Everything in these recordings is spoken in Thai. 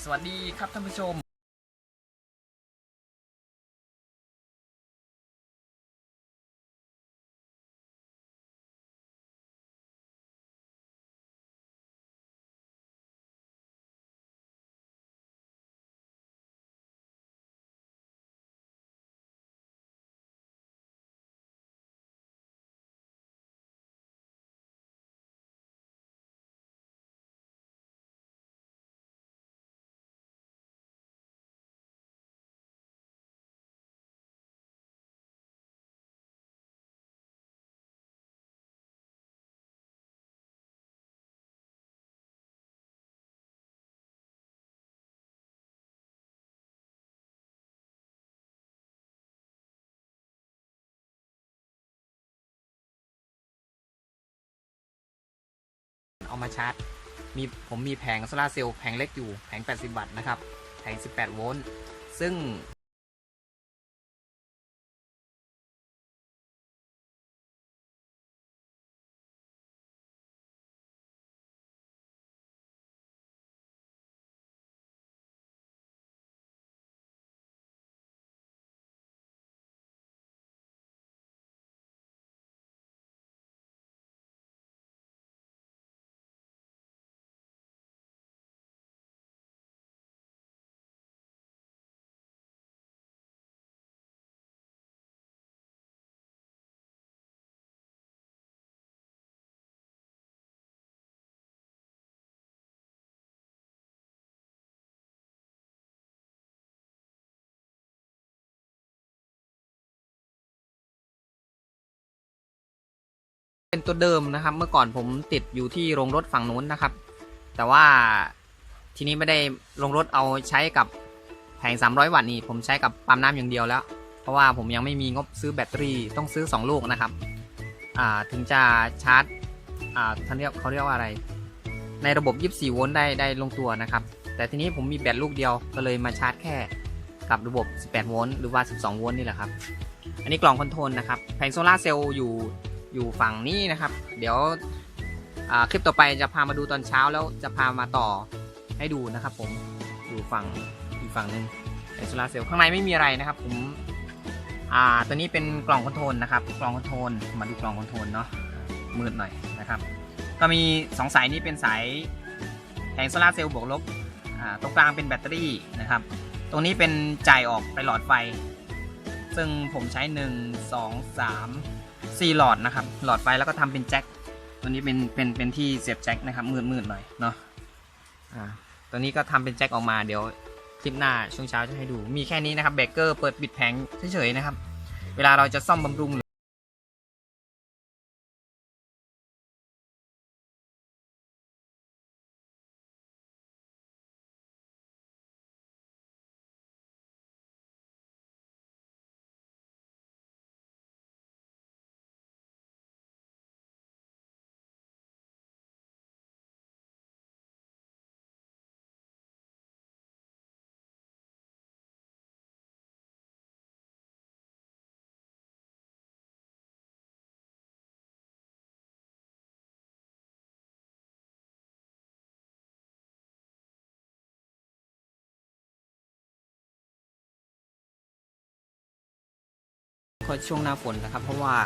สวัสดีครับท่านผู้ชม เอามาชาร์จ มีผมมีแผงโซลาเซลล์แผงเล็กอยู่แผง 80 วัตต์นะครับ แผง 18 โวลต์ ซึ่ง เป็นตัวเดิมนะครับ เมื่อก่อนผมติดอยู่ที่โรงรถฝั่งนู้นนะครับ แต่ว่าทีนี้ไม่ได้โรงรถเอาใช้กับแผง 300 วัตต์นี่ผมใช้กับปั๊มน้ำอย่างเดียวแล้ว เพราะว่าผมยังไม่มีงบซื้อแบตเตอรี่ต้องซื้อ 2 ลูกนะครับถึงจะชาร์จท่านเรียกเขาเรียกว่าอะไร ในระบบ 24 โวลต์ได้ได้ลงตัวนะครับ แต่ทีนี้ผมมีแบตลูกเดียวก็เลยมาชาร์จแค่กับระบบ 18 โวลต์หรือว่า 12 โวลต์นี่แหละครับ อันนี้กล่องคอนโทรลนะครับ แผงโซลาเซลล์อยู่ อยู่ฝั่งนี้นะครับ เดี๋ยวคลิปต่อไปจะพามาดูตอนเช้าแล้วจะพามาต่อให้ดูนะครับผมอยู่ฝั่งอีกฝั่งหนึ่งแผงโซลาเซลล์ข้างในไม่มีอะไรนะครับ ผมอ่าตัวนี้เป็นกล่องคอนโทรลนะครับกล่องคอนโทรลมาดูกล่องคอนโทรลเนาะมืดหน่อยนะครับ ก็มี 2 สายนี้เป็นสายแผงโซลาเซลล์บวกลบตรงกลางเป็นแบตเตอรี่นะครับ ตรงนี้เป็นจ่ายออกไปหลอดไฟ ซึ่งผมใช้ 1 2 3 4 หลอดนะครับ หลอดไฟแล้วก็ทำเป็นแจ็คตัวนี้เป็นเป็นเป็นที่เสียบแจ็คนะครับมืดมืดหน่อยเนาะอ่าตัวนี้ก็ทำเป็นแจ็คออกมาเดี๋ยวคลิปหน้าช่วงเช้าจะให้ดู มีแค่นี้นะครับเบรกเกอร์เปิดปิดแผงเฉยๆนะครับ เวลาเราจะซ่อมบำรุง ก็ช่วงหน้าฝนนะครับ เพราะว่า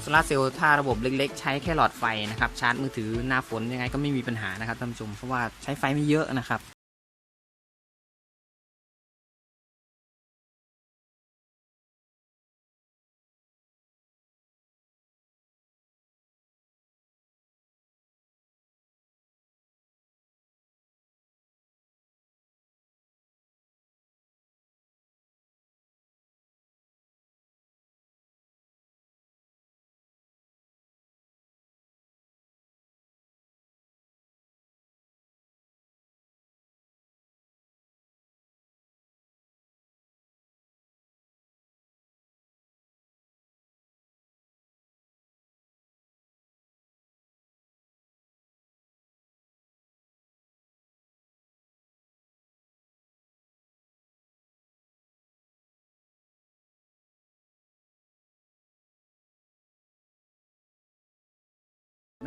โซลาเซลล์ถ้าระบบเล็ก ๆ ใช้แค่หลอดไฟนะครับ ชาร์จมือถือหน้าฝนยังไงก็ไม่มีปัญหานะครับท่านผู้ชมเพราะว่าใช้ไฟไม่เยอะนะครับ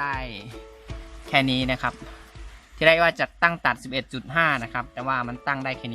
ได้แค่นี้นะครับ ที่ได้ว่าจะตั้งตัด 11.5 นะครับ แต่ว่ามันตั้งได้แค่นี้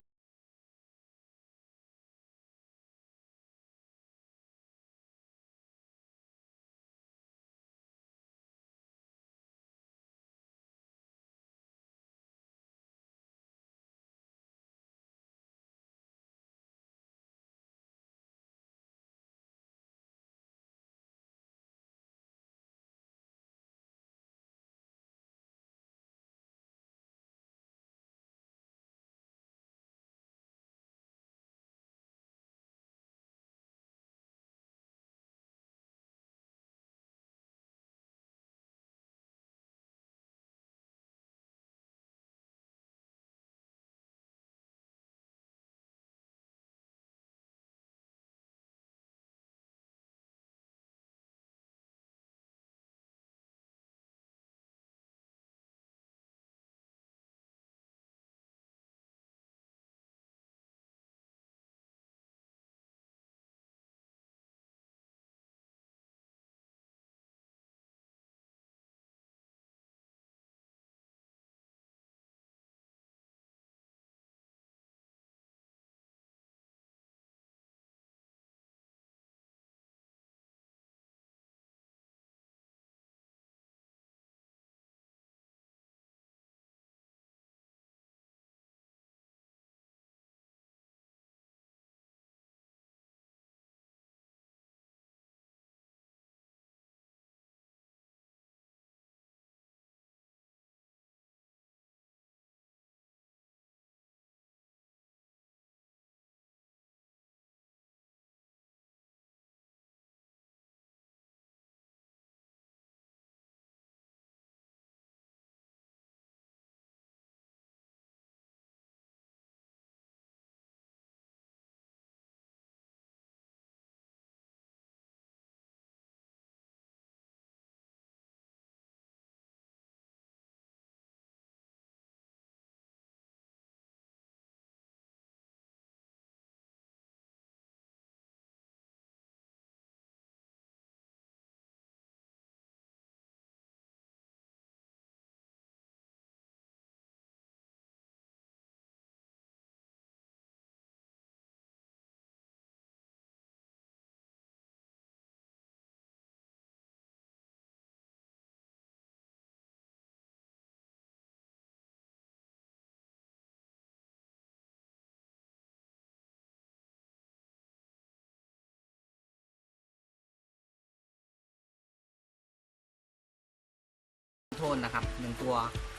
โทนนะครับหนึ่งตัว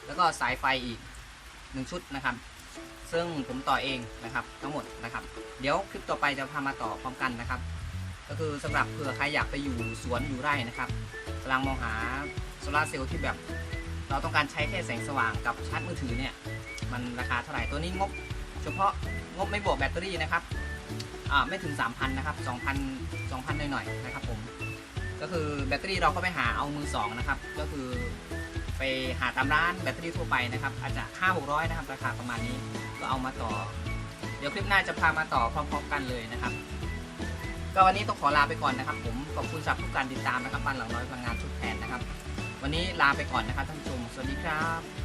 แล้วก็สายไฟอีกหนึ่งชุดนะครับ ซึ่งผมต่อเองนะครับทั้งหมดนะครับ เดี๋ยวคลิปต่อไปจะพามาต่อพร้อมกันนะครับ ก็คือสำหรับเผื่อใครอยากไปอยู่สวนอยู่ไร่นะครับกำลังมองหาโซลาร์เซลล์ที่แบบ เราต้องการใช้แค่แสงสว่างกับชาร์จมือถือเนี่ยมันราคาเท่าไหร่ตัวนี้งบ เฉพาะงบไม่บวกแบตเตอรี่นะครับอ่าไม่ถึง 3,000 นะครับ 2,000 2,000 หน่อยๆ นะครับผม ก็คือแบตเตอรี่เราก็ไปหาเอามือสองนะครับ ก็คือ ไปหาตามร้านแบตเตอรี่ทั่วไปนะครับ อาจจะ5 600นะครับราคาประมาณนี้ก็เอามาต่อ เดี๋ยวคลิปหน้าจะพามาต่อพร้อมๆกันเลยนะครับ ก็วันนี้ต้องขอลาไปก่อนนะครับ ผมขอบคุณสำหรับทุกการติดตามนะครับบ้านหลังน้อยพลังงานทุดแทนนะครับ วันนี้ลาไปก่อนนะครับท่านผู้ชมสวัสดีครับ